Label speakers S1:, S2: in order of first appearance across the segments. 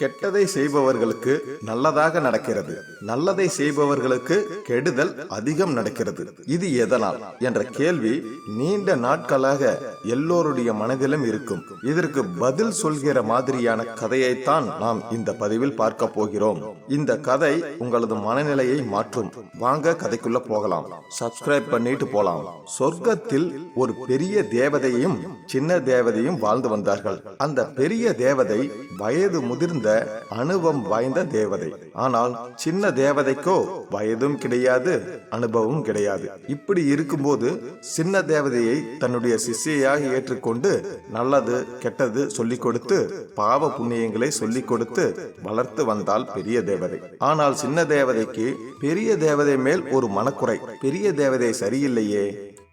S1: கெட்டதை செய்பவர்களுக்கு நல்லதாக நடக்கிறது. நல்லதை செய்பவர்களுக்கு கெடுதல் அதிகம் நடக்கிறது. இது எதனால்? என்ற கேள்வி நீண்ட நாட்களாக எல்லோருடைய மனதிலும் இருக்கும். இதற்கு பதில் சொல்கிற மாதிரியான கதையைத்தான் நாம் இந்த பதிவில் பார்க்க போகிறோம். இந்த கதை உங்களது மனநிலையை மாற்றும். வாங்க கதைக்குள்ள போகலாம். சப்ஸ்கிரைப் பண்ணிட்டு போலாம். சொர்க்கத்தில் ஒரு பெரிய தேவதையும் சின்ன தேவதையும் வாழ்ந்து வந்தார்கள். அந்த பெரிய தேவதை வயது முதிர்ந்த அனுபவம் வாய்ந்த தேவதை. ஆனால் சின்ன தேவதைக்கோ வயதும் கிடையாது அனுபவம் கிடையாது. இப்படி இருக்கும்போது சின்ன தேவதையை தன்னுடைய சிஷ்யையாக ஏற்றுக்கொண்டு நல்லது கெட்டது சொல்லிக் கொடுத்து பாவ புண்ணியங்களை சொல்லிக் கொடுத்து வளர்த்து வந்தால் பெரிய தேவதை. ஆனால் சின்ன தேவதைக்கு பெரிய தேவதை மேல் ஒரு மனக்குறை பெரிய தேவதை சரியில்லையே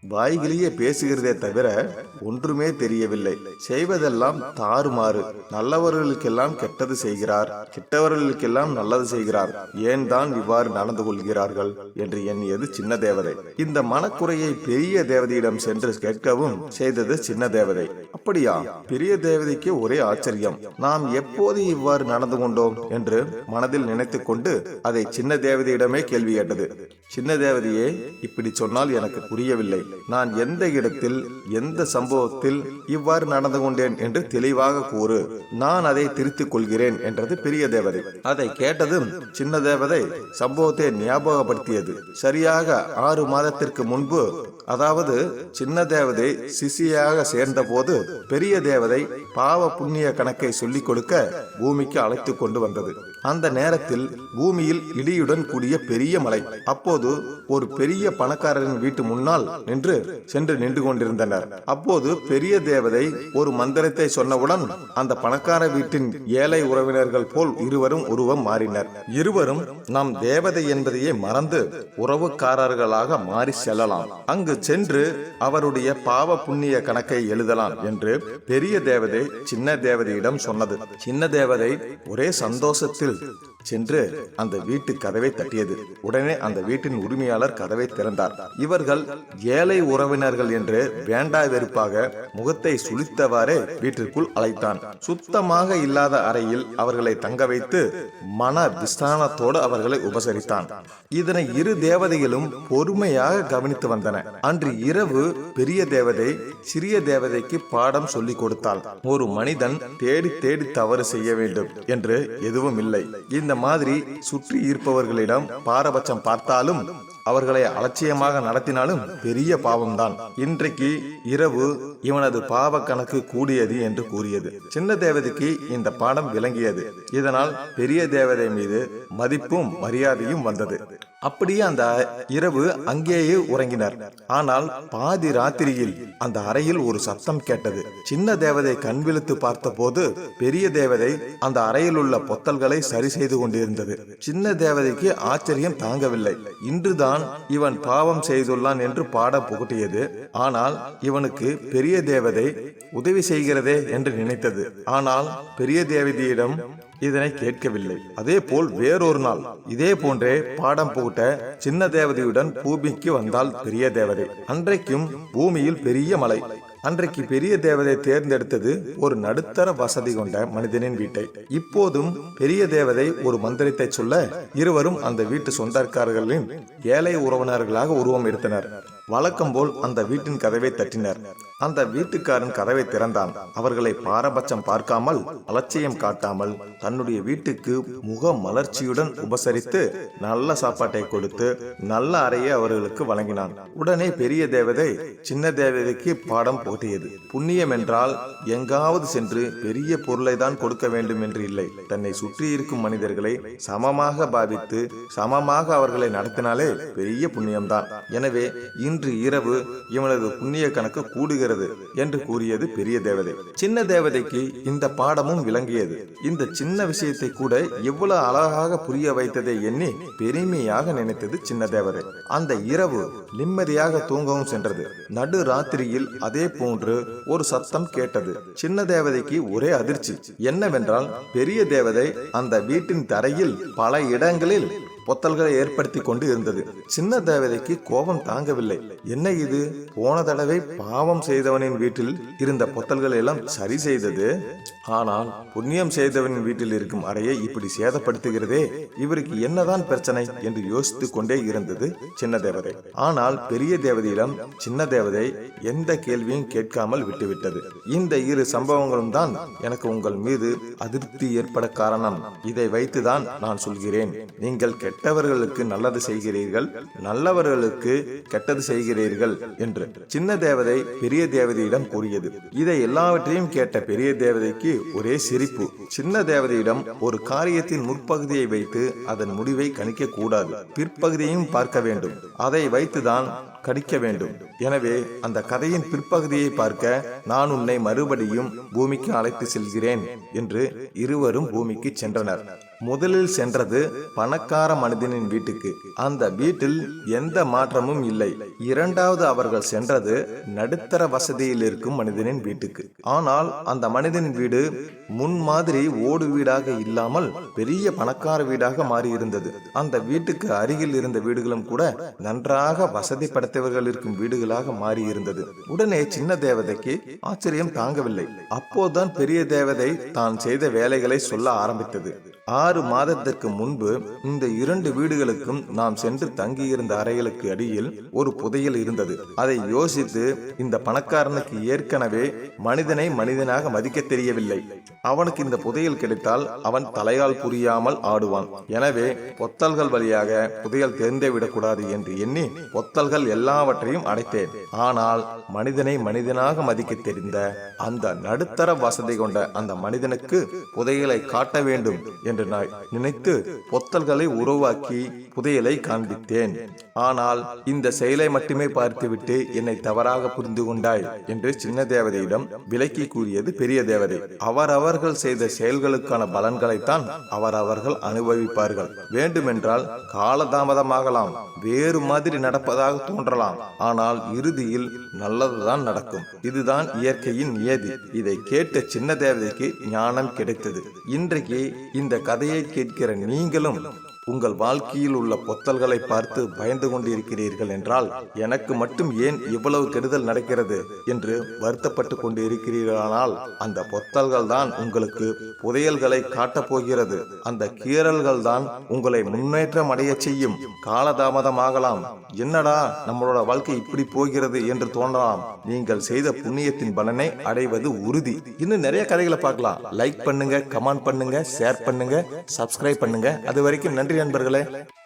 S1: வாய்கிலேயே பேசுகிறதே தவிர ஒன்றுமே தெரியவில்லை. செய்வதெல்லாம் தாறுமாறு. நல்லவர்களுக்கெல்லாம் கெட்டது செய்கிறார். கெட்டவர்களுக்கெல்லாம் நல்லது செய்கிறார். ஏன் தான் இவ்வாறு நடந்து கொள்கிறார்கள் என்று எண்ணியது சின்ன தேவதை. இந்த மனக்குறையை பெரிய தேவதையிடம் சென்று கேட்கவும் செய்தது சின்ன தேவதை. அப்படியா? பெரிய தேவதைக்கு ஒரே ஆச்சரியம். நாம் எப்போது இவ்வாறு நடந்து கொண்டோம் என்று மனதில் நினைத்துக் கொண்டு அதை சின்ன தேவதையிடமே கேள்வி கேட்டது. சின்ன தேவதையே இப்படி சொன்னால் எனக்கு புரியவில்லை. நான் எந்த இடத்தில் எந்த சம்பவத்தில் இவ்வாறு நடந்து கொண்டேன் என்று தெளிவாக கூறு. நான் அதை திருத்திக் கொள்கிறேன் என்றது பெரிய தேவதை. அதை கேட்டதும் சின்ன தேவதை சம்பவத்தை ஞாபகப்படுத்தியது. சரியாக ஆறு மாதத்திற்கு முன்பு அதாவது சின்ன தேவதை சிசியாக சேர்ந்த போது பெரிய தேவதை பாவ புண்ணிய கணக்கை சொல்லிக் கொடுக்க பூமிக்கு அழைத்து கொண்டு வந்தது. அந்த நேரத்தில் பூமியில் இடியுடன் கூடிய பெரிய மலை. அப்போது ஒரு பெரிய பணக்காரரின் வீட்டு முன்னால் என்று சென்று நின்று கொண்டிருந்தனர். அப்போது பெரிய தேவதை ஒரு மந்திரத்தை சொன்னவுடன் அந்த பணக்கார வீட்டின் ஏழை உறவினர்கள் போல் இருவரும் உருவம் மாறினர். இருவரும் நாம் தேவதை என்பதையே மறந்து உறவுக்காரர்களாக மாறி செல்லலாம். அங்கு சென்று அவருடைய பாவ புண்ணிய கணக்கை எழுதலாம் என்று பெரிய தேவதை சின்ன தேவதையிடம் சொன்னது. சின்ன தேவதை ஒரே சந்தோஷத்தில் சென்று அந்த வீட்டு கதவை தட்டியது. உடனே அந்த வீட்டின் உரிமையாளர் கதவை திறந்தார். இவர்கள் ஏழை உறவினர்கள் என்று வேண்டா வெறுப்பாக முகத்தை சுளித்தவாறே வீட்டிற்குள் அழைத்தான். சுத்தமாக இல்லாத அறையில் அவர்களை தங்க வைத்து மன விஸ்தானத்தோடு அவர்களை உபசரித்தான். இதனை இரு தேவதைகளும் பொறுமையாக கவனித்து வந்தன. அன்று இரவு பெரிய தேவதை சிறிய தேவதைக்கு பாடம் சொல்லிக் கொடுத்தாள். ஒரு மனிதன் தேடி தேடி தவறு செய்ய வேண்டும் என்று எதுவும் இல்லை. இந்த மாதிரி சுற்றி இருப்பவர்களிடம் பாரபட்சம் பார்த்தாலும் அவர்களை அலட்சியமாக நடத்தினாலும் பெரிய பாவம்தான். இன்றைக்கு இரவு இவனது பாவ கணக்கு கூடியது என்று கூறியது. சின்ன தேவதைக்கு இந்த பாடம் விளங்கியது. இதனால் பெரிய தேவதை மீது மதிப்பும் மரியாதையும் வந்தது. அப்படியே அந்த இரவு அங்கேயே உறங்கினர். ஆனால் பாதி ராத்திரியில் அந்த அறையில் ஒரு சத்தம் கேட்டது. சின்ன தேவதை கண் விழுத்து பார்த்தபோது பெரிய தேவதை அந்த அறையில் உள்ள பொத்தல்களை சரி செய்து கொண்டிருந்தது. சின்ன தேவதைக்கு ஆச்சரியம் தாங்கவில்லை. இன்றுதான் இவன் பாவம் செய்துள்ளான் என்று பாட புகட்டியது. ஆனால் இவனுக்கு பெரிய தேவதை உதவி செய்கிறதே என்று நினைத்தது. ஆனால் பெரிய தேவதையிடம் இதனை கேட்கவில்லை. அதே போல் வேறொரு நாள் இதே போன்றே பாடம் போட்ட சின்ன தேவதையுடன் பூமிக்கு வந்தால் பெரிய தேவதை. அன்றைக்கும் பூமியில் பெரிய மலை. அன்றைக்கு பெரிய தேவதை தேர்ந்தெடுத்தது ஒரு நடுத்தர வசதி கொண்ட மனிதனின் வீட்டை. இப்போதும் பெரிய தேவதை ஒரு மந்திரத்தை சொல்ல இருவரும் அந்த வீட்டு சொந்தக்காரர்களின் ஏழை உறவினர்களாக உருவம் எடுத்தனர். வழக்கம் போல் அந்த வீட்டின் கதவை தட்டினர். அந்த வீட்டுக்காரன் கதவை திறந்தான். அவர்களை பாரபட்சம் பார்க்காமல் அலட்சியம் காட்டாமல் தன்னுடைய வீட்டுக்கு முக மலர்ச்சியுடன் உபசரித்து நல்ல சாப்பாட்டை கொடுத்து நல்ல அறையை அவர்களுக்கு வழங்கினான். உடனே பெரிய தேவதை சின்ன தேவதைக்கு பாடம் போட்டியது. புண்ணியம் என்றால் எங்காவது சென்று பெரிய பொருளை தான் கொடுக்க வேண்டும் என்று இல்லை. தன்னை சுற்றி இருக்கும் மனிதர்களை சமமாக பாவித்து சமமாக அவர்களை நடத்தினாலே பெரிய புண்ணியம்தான். எனவே இந்த இன்று இரவு இவனது புண்ணிய கணக்கு கூடுகிறது என்று கூறியது பெரிய தேவதை. சின்ன தேவதைக்கு இந்த பாடமும் விளங்கியது. இந்த சின்ன விஷயத்தை கூட எவ்வளவு அழகாக புரிய வைத்ததை எண்ணி பெருமையாக நினைத்தது சின்ன தேவதை. அந்த இரவு நிம்மதியாக தூங்கவும் சென்றது. நடு ராத்திரியில் அதே போன்று ஒரு சத்தம் கேட்டது. சின்ன தேவதைக்கு ஒரே அதிர்ச்சி. என்னவென்றால் பெரிய தேவதை அந்த வீட்டின் தரையில் பல இடங்களில் பொத்தல்களை ஏற்படுத்தி கொண்டு இருந்தது. சின்ன தேவதைக்கு கோபம் தாங்கவில்லை. என்ன இது? போன தடவை பாவம் செய்தவனின் வீட்டில் இருந்த பொத்தல்களை எல்லாம் சரி செய்தது? ஆனால் புண்ணியம் செய்தவனின் வீட்டில் இருக்கும் அறையை இப்படி சேதப்படுத்துகிறதே இவருக்கு என்னதான் பிரச்சனை என்று யோசித்துக் கொண்டே இருந்தது சின்ன தேவதை. ஆனால் பெரிய தேவதையிடம் சின்ன தேவதை எந்த கேள்வியும் கேட்காமல் விட்டுவிட்டது. இந்த இரு சம்பவங்களும் தான் எனக்கு உங்கள் மீது அதிருப்தி ஏற்பட காரணம். இதை வைத்துதான் நான் சொல்கிறேன். நீங்கள் கெட்டவர்களுக்கு நல்லது செய்கிறீர்கள் நல்லவர்களுக்கு கெட்டது செய்கிறீர்கள் என்று சின்ன தேவதை பெரிய தேவதையிடம் கூறியது. இதை எல்லாவற்றையும் கேட்ட பெரிய தேவதைக்கு ஒரே சிரிப்பு. சின்ன தேவதையிடம் ஒரு காரியத்தின் முற்பகுதியை வைத்து அதன் முடிவை கணிக்க கூடாது. பிற்பகுதியையும் பார்க்க வேண்டும். அதை வைத்துதான் கடிக்க வேண்டும். எனவே அந்த கதையின் பிற்பகுதியை பார்க்க நான் உன்னை மறுபடியும் பூமிக்கு அழைத்து செல்கிறேன் என்று இருவரும் பூமிக்கு சென்றனர். முதலில் சென்றது பணக்கார மனிதனின் வீட்டுக்கு. அந்த வீட்டில் எந்த மாற்றமும் இல்லை. இரண்டாவது அவர்கள் சென்றது நடுத்தர வசதியில் இருக்கும் மனிதனின் வீட்டுக்கு. ஆனால் அந்த மனிதனின் வீடு முன் மாதிரி ஓடு வீடாக இல்லாமல் பெரிய பணக்கார வீடாக மாறியிருந்தது. அந்த வீட்டுக்கு அருகில் இருந்த வீடுகளும் கூட நன்றாக வசதி படைத்தவர்கள் இருக்கும் வீடுகளாக மாறியிருந்தது. உடனே சின்ன தேவதைக்கு ஆச்சரியம் தாங்கவில்லை. அப்போதுதான் பெரிய தேவதை தான் செய்த வேலைகளை சொல்ல ஆரம்பித்தது. ஆறு மாதத்திற்கு முன்பு இந்த இரண்டு வீடுகளுக்கும் நாம் சென்று தங்கியிருந்த அறைகளுக்கு அடியில் ஒரு புதையல் இருந்தது. அதை யோசித்து இந்த பணக்காரனுக்கு ஏற்கனவே மனிதனை மனிதனாக மதிக்க தெரியவில்லை. அவனுக்கு இந்த புதையல் கிடைத்தால் அவன் தலையால் புரியாமல் ஆடுவான். எனவே பொத்தல்கள் வழியாக புதையல் தெரிந்தே விடக்கூடாது என்று எண்ணி பொத்தல்கள் எல்லாவற்றையும் அடைத்தேன். ஆனால் மனிதனை மனிதனாக மதிக்க தெரிந்த அந்த நடுத்தர வசதி கொண்ட அந்த மனிதனுக்கு புதையலை காட்ட வேண்டும் என்று நான் நினைத்து பொத்தல்களை உருவாக்கி புதையலை காண்பித்தேன். ஆனால் இந்த செயலை மட்டுமே பார்த்துவிட்டு என்னை தவறாக புரிந்து கொண்டாய் என்று சின்ன தேவதையிடம் விலக்கி கூறியது பெரிய தேவதை. அவரவர்கள் செய்த செயல்களுக்கான பலன்களைத்தான் அவரவர்கள் அனுபவிப்பார்கள். வேண்டுமென்றால் காலதாமதமாகலாம். வேறு மாதிரி நடப்பதாக தோன்றலாம். ஆனால் இறுதியில் நல்லதுதான் நடக்கும். இதுதான் இயற்கையின் நியதி. இதை கேட்ட சின்ன தேவதைக்கு ஞானம் கிடைத்தது. இன்றைக்கு இந்த கதையை கேட்கிற நீங்களும் உங்கள் வாழ்க்கையில் உள்ள பொத்தல்களை பார்த்து பயந்து கொண்டிருக்கிறீர்கள் என்றால் எனக்கு மட்டும் ஏன் இவ்வளவு கெடுதல் நடக்கிறது என்று வருத்தப்பட்டு கொண்டு இருக்கிறீர்களானால் அந்த பொத்தல்கள் தான் உங்களுக்கு புதையல்களை காட்டப் போகிறது. அந்த கீறல்கள் தான் உங்களை முன்னேற்றம் அடைய செய்யும். காலதாமதமாகலாம். என்னடா நம்மளோட வாழ்க்கை இப்படி போகிறது என்று தோன்றலாம். நீங்கள் செய்த புண்ணியத்தின் பலனை அடைவது உறுதி. இன்னும் நிறைய கதைகளை பார்க்கலாம். லைக் பண்ணுங்க கமெண்ட் பண்ணுங்க ஷேர் பண்ணுங்க சப்ஸ்கிரைப் பண்ணுங்க. அது வரைக்கும் நன்றி நன்றி நண்பர்களே.